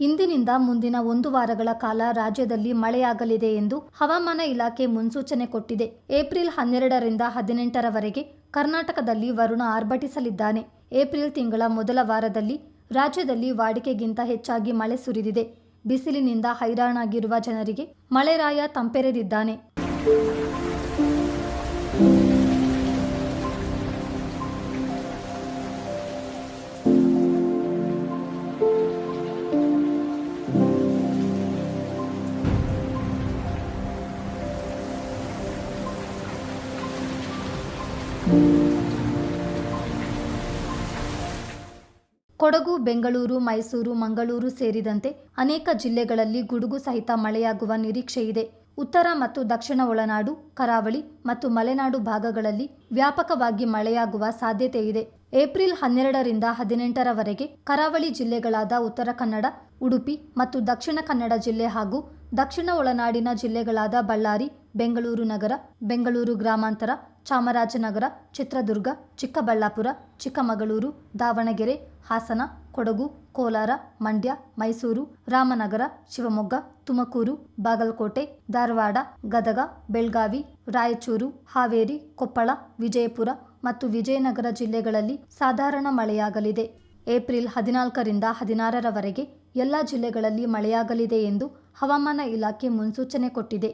ಇಂದಿನಿಂದ ಮುಂದಿನ ಒಂದು ವಾರಗಳ ಕಾಲ ರಾಜ್ಯದಲ್ಲಿ ಮಳೆಯಾಗಲಿದೆ ಎಂದು ಹವಾಮಾನ ಇಲಾಖೆ ಮುನ್ಸೂಚನೆ ಕೊಟ್ಟಿದೆ. ಏಪ್ರಿಲ್ ಹನ್ನೆರಡರಿಂದ ಹದಿನೆಂಟರವರೆಗೆ ಕರ್ನಾಟಕದಲ್ಲಿ ವರುಣ ಆರ್ಭಟಿಸಲಿದ್ದಾನೆ. ಏಪ್ರಿಲ್ ತಿಂಗಳ ಮೊದಲ ವಾರದಲ್ಲಿ ರಾಜ್ಯದಲ್ಲಿ ವಾಡಿಕೆಗಿಂತ ಹೆಚ್ಚಾಗಿ ಮಳೆ ಸುರಿದಿದೆ. ಬಿಸಿಲಿನಿಂದ ಹೈರಾಣಾಗಿರುವ ಜನರಿಗೆ ಮಳೆರಾಯ ತಂಪೆರೆದಿದ್ದಾನೆ. ಕೊಡಗು, ಬೆಂಗಳೂರು, ಮೈಸೂರು, ಮಂಗಳೂರು ಸೇರಿದಂತೆ ಅನೇಕ ಜಿಲ್ಲೆಗಳಲ್ಲಿ ಗುಡುಗು ಸಹಿತ ಮಳೆಯಾಗುವ ನಿರೀಕ್ಷೆ ಇದೆ. ಉತ್ತರ ಮತ್ತು ದಕ್ಷಿಣ ಒಳನಾಡು, ಕರಾವಳಿ ಮತ್ತು ಮಲೆನಾಡು ಭಾಗಗಳಲ್ಲಿ ವ್ಯಾಪಕವಾಗಿ ಮಳೆಯಾಗುವ ಸಾಧ್ಯತೆ ಇದೆ. ಏಪ್ರಿಲ್ ಹನ್ನೆರಡರಿಂದ ಹದಿನೆಂಟರವರೆಗೆ ಕರಾವಳಿ ಜಿಲ್ಲೆಗಳಾದ ಉತ್ತರ ಕನ್ನಡ, ಉಡುಪಿ ಮತ್ತು ದಕ್ಷಿಣ ಕನ್ನಡ ಜಿಲ್ಲೆ ಹಾಗೂ ದಕ್ಷಿಣ ಒಳನಾಡಿನ ಜಿಲ್ಲೆಗಳಾದ ಬಳ್ಳಾರಿ ಬೆಂಗಳೂರು ನಗರ, ಬೆಂಗಳೂರು ಗ್ರಾಮಾಂತರ, ಚಾಮರಾಜನಗರ, ಚಿತ್ರದುರ್ಗ, ಚಿಕ್ಕಬಳ್ಳಾಪುರ, ಚಿಕ್ಕಮಗಳೂರು, ದಾವಣಗೆರೆ, ಹಾಸನ, ಕೊಡಗು, ಕೋಲಾರ, ಮಂಡ್ಯ, ಮೈಸೂರು, ರಾಮನಗರ, ಶಿವಮೊಗ್ಗ, ತುಮಕೂರು, ಬಾಗಲಕೋಟೆ, ಧಾರವಾಡ, ಗದಗ, ಬೆಳಗಾವಿ, ರಾಯಚೂರು, ಹಾವೇರಿ, ಕೊಪ್ಪಳ, ವಿಜಯಪುರ ಮತ್ತು ವಿಜಯನಗರ ಜಿಲ್ಲೆಗಳಲ್ಲಿ ಸಾಧಾರಣ ಮಳೆಯಾಗಲಿದೆ. ಏಪ್ರಿಲ್ ಹದಿನಾಲ್ಕರಿಂದ ಹದಿನಾರರವರೆಗೆ ಎಲ್ಲ ಜಿಲ್ಲೆಗಳಲ್ಲಿ ಮಳೆಯಾಗಲಿದೆ ಎಂದು ಹವಾಮಾನ ಇಲಾಖೆ ಮುನ್ಸೂಚನೆ ಕೊಟ್ಟಿದೆ.